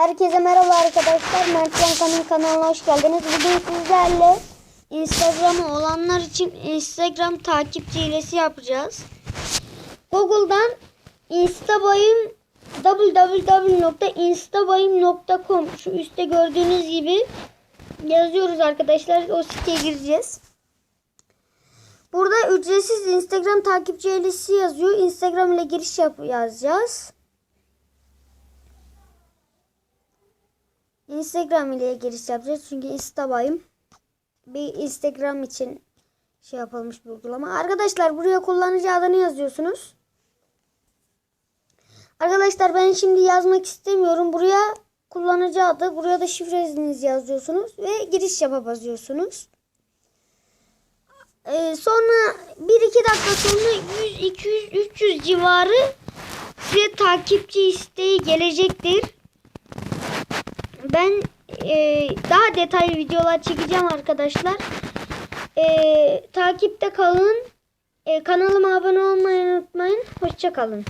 Herkese merhaba arkadaşlar. Mert Yanka'nın kanalına hoş geldiniz. Bugün sizlerle Instagram'ı olanlar için Instagram takipçi hilesi yapacağız. Google'dan Instabayım www.instabayım.com şu üstte gördüğünüz gibi yazıyoruz arkadaşlar. O siteye gireceğiz. Burada ücretsiz Instagram takipçi hilesi yazıyor. Instagram ile giriş yap yazacağız. Instagram ile giriş yapacağız. Çünkü Instabayım. Bir Instagram için şey yapılmış bir uygulama. Arkadaşlar buraya kullanıcı adını yazıyorsunuz. Arkadaşlar ben şimdi yazmak istemiyorum. Buraya kullanıcı adı, buraya da şifrenizi yazıyorsunuz ve giriş yapa basıyorsunuz. Ee, sonra 1-2 dakika sonra 100, 200, 300 civarı size takipçi isteği gelecektir. Ben e, daha detaylı videolar çekeceğim arkadaşlar. E, takipte kalın. E, kanalıma abone olmayı unutmayın. Hoşça kalın.